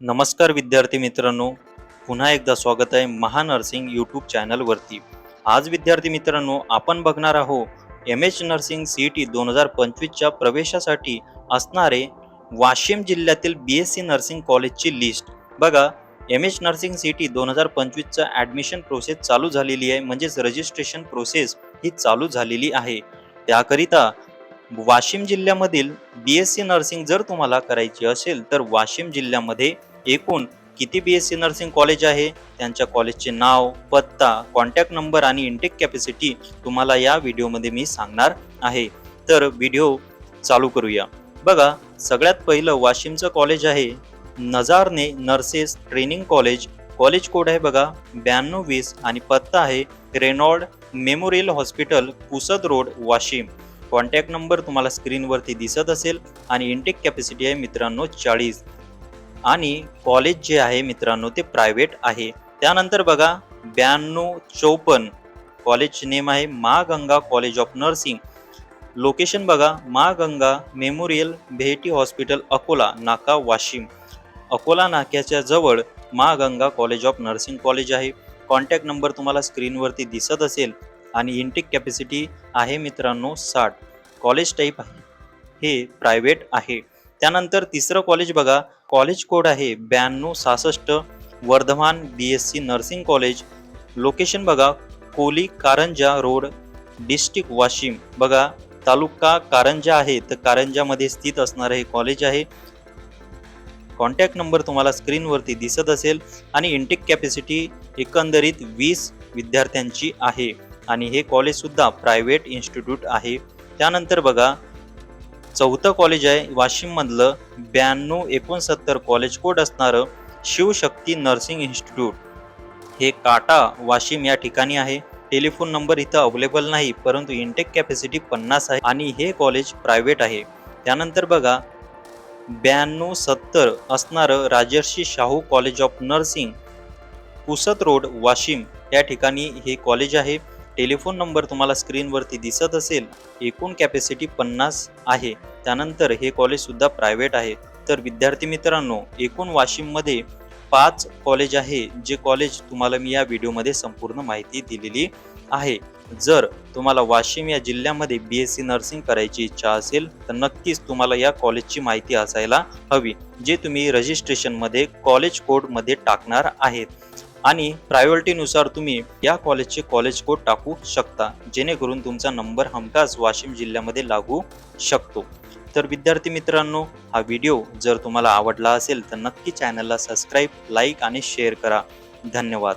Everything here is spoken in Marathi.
नमस्कार विद्यार्थी मित्रांनो. पुन्हा एकदा स्वागत आहे महानर्सिंग यूट्यूब चॅनलवरती आज विद्यार्थी मित्रांनो आपण बघणार आहोत M H nursing C T दोन हजार पंचवीसच्या प्रवेशासाठी असणारे वाशिम जिल्ह्यातील बी एस सी नर्सिंग कॉलेजची लिस्ट बघा M H nursing C T दोन हजार पंचवीसचं ॲडमिशन प्रोसेस चालू झालेली आहे. म्हणजेच रजिस्ट्रेशन प्रोसेस ही चालू झालेली आहे. त्याकरिता वाशिम जिल्ह्यामधील बी एस सी नर्सिंग जर तुम्हाला करायची असेल तर वाशिम जिल्ह्यामध्ये एकूण किती B S C nursing college आहे? त्यांच्या कॉलेजचे नाव पत्ता कॉन्टॅक्ट नंबर आणि इंटेक कॅपॅसिटी तुम्हाला या व्हिडिओमध्ये मी सांगणार आहे. तर व्हिडिओ चालू करूया. बघा सगळ्यात पहिलं वाशिमचं कॉलेज आहे. Nazarene nurses training college college code आहे बघा ब्याण्णव वीस आणि पत्ता आहे Reynolds memorial hospital Pusad road Washim. Contact number तुम्हाला स्क्रीनवरती दिसत असेल आणि इंटेक कॅपॅसिटी आहे मित्रांनो चाळीस. आणि कॉलेज जे आहे मित्रांनो ते प्रायव्हेट आहे. त्यानंतर बघा ब्याण्णव चौपन्न कॉलेज नेम आहे Maa Ganga college of nursing location बघा मा गंगा मेमोरियल भेटी हॉस्पिटल अकोला नाका वाशिम. अकोला नाक्याच्या जवळ Maa Ganga college of nursing college आहे. कॉन्टॅक्ट नंबर तुम्हाला स्क्रीनवरती दिसत असेल आणि इंटेक कॅपॅसिटी आहे मित्रांनो साठ. कॉलेज टाईप आहे. हे प्रायव्हेट आहे. त्यानंतर तिसरं कॉलेज बघा कॉलेज कोड आहे ब्याण्णव सहासष्ट Vardhaman B S C nursing college. Location बघा कोली कारंजा रोड डिस्ट्रिक्ट वाशिम. बघा तालुका कारंजा आहे तर कारंजामध्ये स्थित असणारं हे कॉलेज आहे. कॉन्टॅक्ट नंबर तुम्हाला स्क्रीनवरती दिसत असेल आणि इंटेक कॅपॅसिटी एकंदरीत वीस विद्यार्थ्यांची आहे. आणि हे कॉलेजसुद्धा प्रायव्हेट इन्स्टिट्यूट आहे. त्यानंतर बघा चौथं कॉलेज आहे. वाशिममधलं ब्याण्णव एकोणसत्तर कॉलेज कोड असणारं शिवशक्ती नर्सिंग इन्स्टिट्यूट हे काटा वाशिम या ठिकाणी आहे. टेलिफोन नंबर इथं अवेलेबल नाही परंतु इंटेक कॅपॅसिटी पन्नास आहे आणि हे कॉलेज प्रायव्हेट आहे. त्यानंतर बघा ब्याण्णव सत्तर असणारं Rajarshi Shahu college of nursing Pusad road Washim या ठिकाणी हे कॉलेज आहे. टेलिफोन नंबर तुम्हाला स्क्रीनवरती दिसत असेल एकूण कॅपॅसिटी पन्नास आहे. त्यानंतर हे कॉलेजसुद्धा प्रायव्हेट आहे. तर विद्यार्थी मित्रांनो एकूण वाशिममध्ये पाच कॉलेज आहे जे कॉलेज तुम्हाला मी या व्हिडिओमध्ये संपूर्ण माहिती दिलेली आहे. जर तुम्हाला वाशिम या जिल्ह्यामध्ये बी एस सी नर्सिंग करायची इच्छा असेल तर नक्कीच तुम्हाला या कॉलेजची माहिती असायला हवी जे तुम्ही रजिस्ट्रेशनमध्ये कॉलेज कोडमध्ये टाकणार आहेत. आणि प्रायोरिटीनुसार तुम्ही या कॉलेजचे कॉलेज कोड टाकू शकता जेणेकरून तुमचा नंबर हमखास वाशिम जिल्ह्यामध्ये लागू शकतो. तर विद्यार्थी मित्रांनो हा व्हिडिओ जर तुम्हाला आवडला असेल तर नक्की चॅनलला सबस्क्राईब लाईक आणि शेअर करा. धन्यवाद.